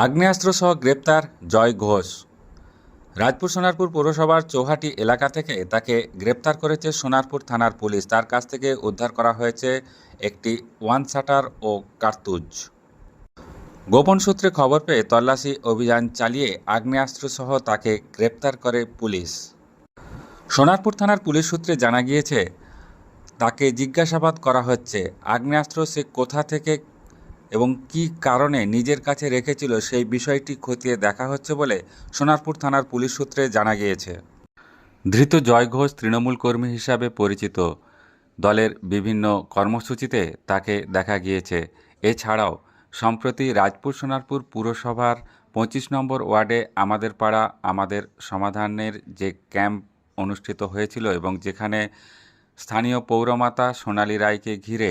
আগ্নেয়াস্ত্র সহ গ্রেপ্তার জয় ঘোষ। রাজপুর সোনারপুর পৌরসভার চৌহাটি এলাকা থেকে তাকে গ্রেপ্তার করেছে সোনারপুর থানার পুলিশ। তার কাছ থেকে উদ্ধার করা হয়েছে একটি ওয়ান শাটার ও কার্তুজ। গোপন সূত্রে খবর পেয়ে তল্লাশি অভিযান চালিয়ে আগ্নেয়াস্ত্র সহ তাকে গ্রেপ্তার করে পুলিশ। সোনারপুর থানার পুলিশ সূত্রে জানা গিয়েছে, তাকে জিজ্ঞাসাবাদ করা হচ্ছে, আগ্নেয়াস্ত্র সে কোথা থেকে এবং কী কারণে নিজের কাছে রেখেছিল সেই বিষয়টি খতিয়ে দেখা হচ্ছে বলে সোনারপুর থানার পুলিশ সূত্রে জানা গিয়েছে। ধৃত জয় ঘোষ তৃণমূল কর্মী হিসাবে পরিচিত। দলের বিভিন্ন কর্মসূচিতে তাকে দেখা গিয়েছে। এছাড়াও, সম্প্রতি রাজপুর সোনারপুর পুরসভার পঁচিশ নম্বর ওয়ার্ডে আমাদের পাড়া আমাদের সমাধানের যে ক্যাম্প অনুষ্ঠিত হয়েছিল এবং যেখানে স্থানীয় পৌরমাতা সোনালী রায়কে ঘিরে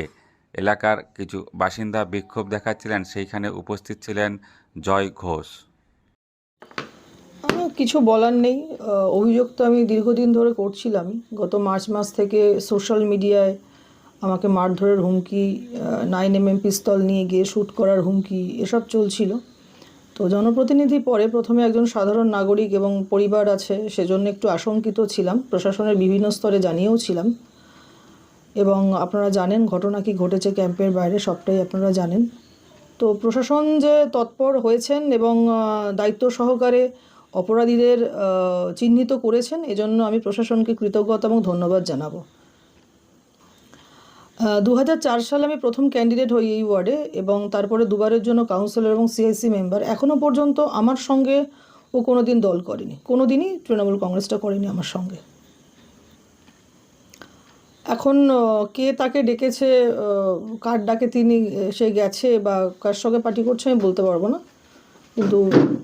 এলাকার কিছু বাসিন্দা বিক্ষোভ দেখাচ্ছিলেন, সেইখানে উপস্থিত ছিলেন জয় ঘোষ। কিছু বলার নেই। অভিযোগ তো আমি দীর্ঘদিন ধরে করছিলাম। গত মার্চ মাস থেকে সোশ্যাল মিডিয়ায় আমাকে মারধরের হুমকি নাইন এম এম পিস্তল নিয়ে গিয়ে শ্যুট করার হুমকি, এসব চলছিল। তো জনপ্রতিনিধি পরে প্রথমে একজন সাধারণ নাগরিক এবং পরিবার আছে, সেজন্য একটু আশঙ্কিত ছিলাম। প্রশাসনের বিভিন্ন স্তরে জানিয়েও ছিলাম। এবং আপনারা জানেন ঘটনা কি ঘটেছে ক্যাম্পের বাইরে, সবটাই আপনারা জানেন। তো প্রশাসন যে তৎপর হয়েছেন এবং দায়িত্ব সহকারে অপরাধীদের চিহ্নিত করেছেন, এজন্য আমি প্রশাসনকে কৃতজ্ঞতা এবং ধন্যবাদ জানাব। দু হাজার সালে আমি প্রথম ক্যান্ডিডেট হই এই ওয়ার্ডে এবং তারপরে দুবারের জন্য কাউন্সিলর এবং সিআইসি মেম্বার। এখনও পর্যন্ত আমার সঙ্গে ও কোনো দিন দল করেনি। কোনো দিনই তৃণমূল কংগ্রেসটা করেনি আমার সঙ্গে। এখন কে তাকে ডেকেছে কার ডাকে তিনি সে গেছে বা কার সঙ্গে পার্টি করছে আমি বলতে পারব না। কিন্তু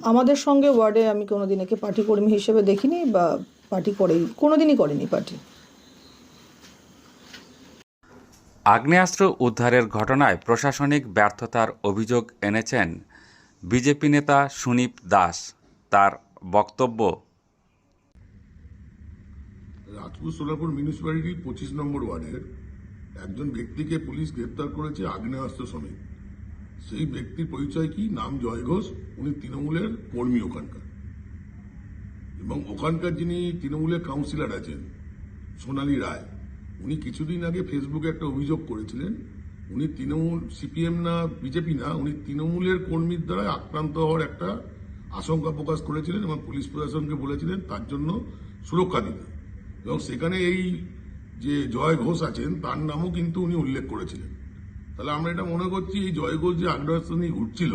আমাদের সঙ্গে ওয়ার্ডে আমি কোনোদিন একে পার্টি কর্মী হিসেবে দেখিনি বা পার্টি করেই কোনো দিনই করেনি পার্টি। আগ্নেয়াস্ত্র উদ্ধারের ঘটনায় প্রশাসনিক ব্যর্থতার অভিযোগ এনেছেন বিজেপি নেতা সুনীপ দাস। তার বক্তব্য রাজপুর সোলাপুর মিউনিসিপ্যালিটি পঁচিশ নম্বর ওয়ার্ডের একজন ব্যক্তিকে পুলিশ গ্রেপ্তার করেছে আগ্নেয়াস্ত্র সমেত। সেই ব্যক্তির পরিচয় কি? নাম জয় ঘোষ। উনি তৃণমূলের কর্মী ওখানকার। এবং ওখানকার যিনি তৃণমূলের কাউন্সিলর আছেন, সোনালী রায়, উনি কিছুদিন আগে ফেসবুকে একটা অভিযোগ করেছিলেন, উনি তৃণমূল সিপিএম না বিজেপি না, উনি তৃণমূলের কর্মীর দ্বারা আক্রান্ত হওয়ার একটা আশঙ্কা প্রকাশ করেছিলেন এবং পুলিশ প্রশাসনকে বলেছিলেন তার জন্য সুরক্ষা দিতে। এবং সেখানে এই যে জয় ঘোষ আছেন, তার নামও কিন্তু উনি উল্লেখ করেছিলেন। তাহলে আমরা এটা মনে করছি, এই জয় ঘোষ যে আগ্রাসনী ঘুরছিল